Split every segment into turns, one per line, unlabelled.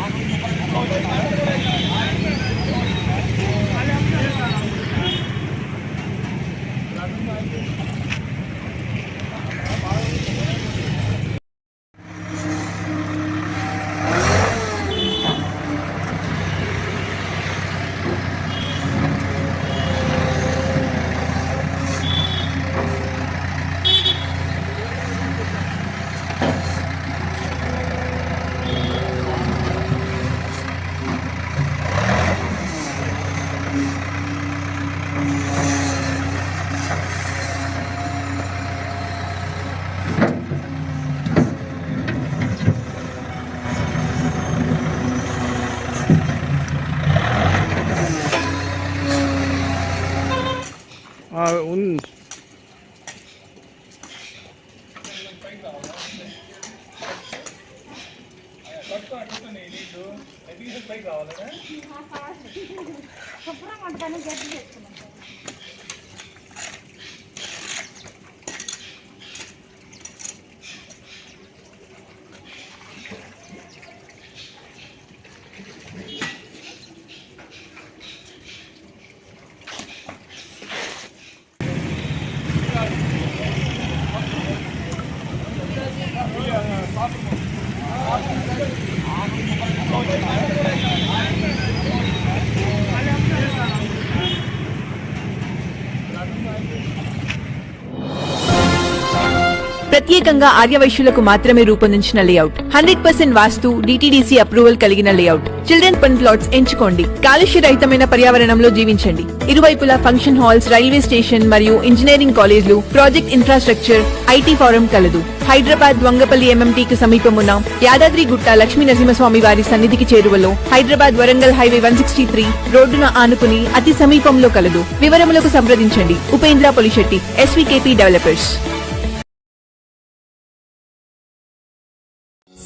ఆనంద ఆ, பார்த்துக்கோ
ప్రత్యేకంగా ఆర్యవైశ్యులకు మాత్రమే రూపొందించిన layout. Hundred percent vastu DTDC approval కలిగిన లేఅవుట్. చిల్డ్రన్ పన్ ప్లాట్స్ ఎంచుకోండి. కాలుష్య రహితమైన పర్యావరణంలో జీవించండి. ఇరువైపులా ఫంక్షన్ హాల్స్ రైల్వే స్టేషన్ మరియు ఇంజనీరింగ్ కాలేజ్లు ప్రాజెక్ట్ ఇన్ఫ్రాస్ట్రక్చర్ ఐటీ ఫారం కలదు. హైదరాబాద్ వంగపల్లి ఎంఎంటీకి సమీపమున యాదాద్రి గుట్ట లక్ష్మీ నరసింహస్వామి వారి సన్నిధికి చేరువలో Hyderabad Warangal highway one sixty three రోడ్డున ఆనుకుని అతి సమీపంలో కలదు. వివరములకు సంప్రదించండి. Upendra Polishetty SVKP developers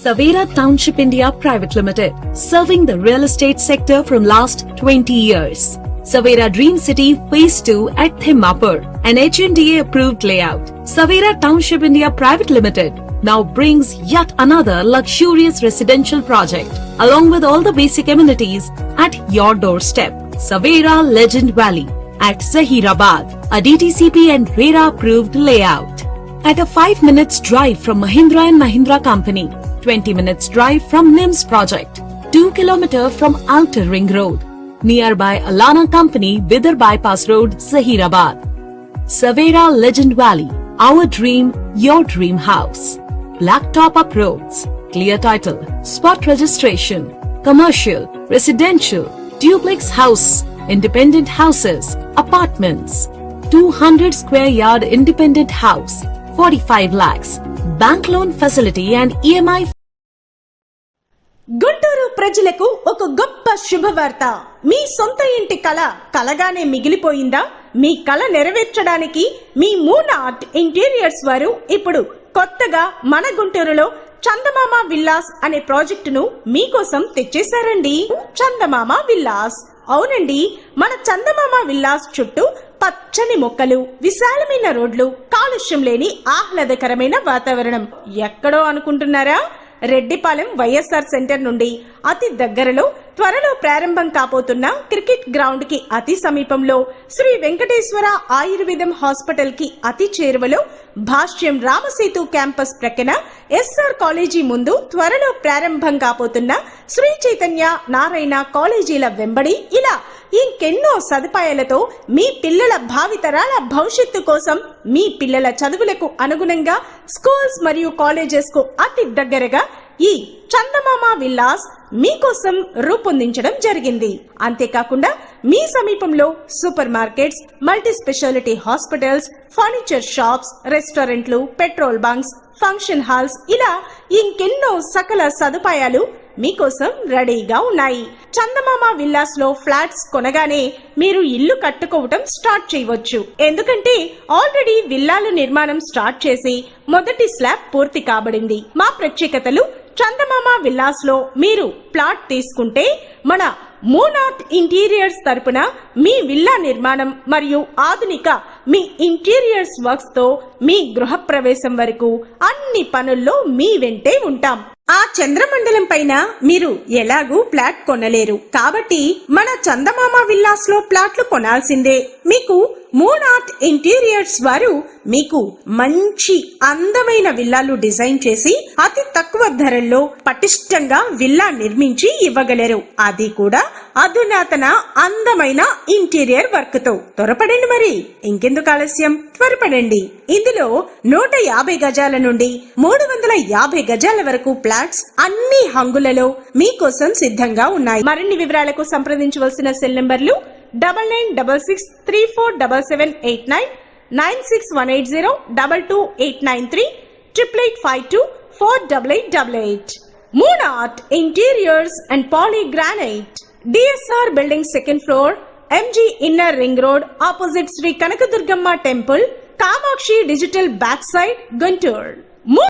Savera Township India Private Limited, serving the real estate sector from last 20 years. Savera Dream City Phase 2 at Thimmapur, an HNDA approved layout. Savera Township India Private Limited now brings yet another luxurious residential project along with all the basic amenities at your doorstep. Savera Legend Valley at Zahirabad, a DTCP and RERA approved layout. At a 5 minutes drive from Mahindra and Mahindra Company, 20 minutes drive from NIMS project, 2 km from Outer Ring Road, nearby Alana Company, Vidar Bypass Road, Sahirabad. Savera Legend Valley, our dream, your dream house. Blacktop uproads, clear title, spot registration, commercial, residential, duplex house, independent houses, apartments, 200 square yard independent house, 45 lakhs, bank loan facility and EMI
ప్రజలకు ఒక గొప్ప శుభవార్త. మీ సొంత ఇంటి కళ కలగానే మిగిలిపోయిందా? మీ కళ నెరవేర్చడానికి మీ moon art interiors వారు ఇప్పుడు కొత్తగా మన గుంటూరులో చందమామ విల్లాస్ అనే ప్రాజెక్టును మీకోసం తెచ్చేశారండి. చందమామ విల్లాస్. అవునండి మన చందమామ విల్లాస్ చుట్టూ పచ్చని మొక్కలు విశాలమైన రోడ్లు కాలుష్యం లేని ఆహ్లాదకరమైన వాతావరణం. ఎక్కడో అనుకుంటున్నారా? రెడ్డిపాలెం వైఎస్ఆర్ సెంటర్ నుండి అతి దగ్గరలో త్వరలో ప్రారంభం కాబోతున్న క్రికెట్ గ్రౌండ్కి అతి సమీపంలో శ్రీ వెంకటేశ్వర ఆయుర్వేదం హాస్పిటల్కి అతి చేరువలో భాష్యం రామసేతు క్యాంపస్ ప్రక్కన ఎస్ఆర్ కాలేజీ ముందు త్వరలో ప్రారంభం కాబోతున్న శ్రీ చైతన్య నారాయణ కాలేజీల వెంబడి ఇలా ఇంకెన్నో సదుపాయాలతో మీ పిల్లల భావితరాల భవిష్యత్తు కోసం మీ పిల్లల చదువులకు అనుగుణంగా స్కూల్స్ మరియు కాలేజెస్కు అతి దగ్గరగా ఈ చందమామ విల్లాస్ మీకోసం రూపొందించడం జరిగింది. అంతేకాకుండా మీ సమీపంలో super markets multi specialty hospitals furniture shops రెస్టారెంట్లు పెట్రోల్ బంక్స్ ఫంక్షన్ హాల్స్ ఇలా ఇంకెన్నో సకల సదుపాయాలు మీకోసం రెడీగా ఉన్నాయి. చందమామ విల్లాస్లో ఫ్లాట్స్ కొనగానే మీరు ఇల్లు కట్టుకోవటం స్టార్ట్ చేయవచ్చు. ఎందుకంటే ఆల్రెడీ విల్లాలు నిర్మాణం స్టార్ట్ చేసి మొదటి స్లాబ్ పూర్తి కాబడింది. మా ప్రత్యేకతలు చందమామ విల్లాస్లో మీరు ప్లాట్ తీసుకుంటే మన మూనాథ్ ఇంటీరియర్స్ తరపున మీ విల్లా నిర్మాణం మరియు ఆధునిక మీ ఇంటీరియర్స్ వర్క్స్తో మీ గృహప్రవేశం వరకు అన్ని పనుల్లో మీ వెంటే ఉంటాం. ఆ చంద్రమండలం పైన మీరు ఎలాగూ ప్లాట్ కొనలేరు. కాబట్టి మన చందమామ విల్లాస్లో ప్లాట్లు కొనాల్సిందే. మీకు మూన్ ఆర్ట్ ఇంటీరియర్స్ వారు మీకు మంచి అందమైన విల్లాలు డిజైన్ చేసి అతి తక్కువ ధరల్లో పటిష్టంగా విల్లా నిర్మించి ఇవ్వగలరు. అది కూడా అధునాతన అందమైన ఇంటీరియర్ వర్క్తో త్వరపడండి మరి. ఇంకెందుకు ఆలస్యం? త్వరపడండి. ఇందులో నూట యాభై గజాల నుండి మూడు వందల యాభై గజాల వరకు ప్లాట్స్ అన్ని హంగులలో మీకోసం సిద్ధంగా ఉన్నాయి. మరిన్ని వివరాలకు సంప్రదించవలసిన సెల్ నెంబర్లు double nine double six three four double seven eight nine nine six one eight zero double two eight nine three triple eight five two four double eight double eight. Moon Art Interiors and Polygranite DSR Building second floor MG Inner Ring Road opposite Sri Kanakadurgamma Temple Kamakshi Digital Backside Guntur.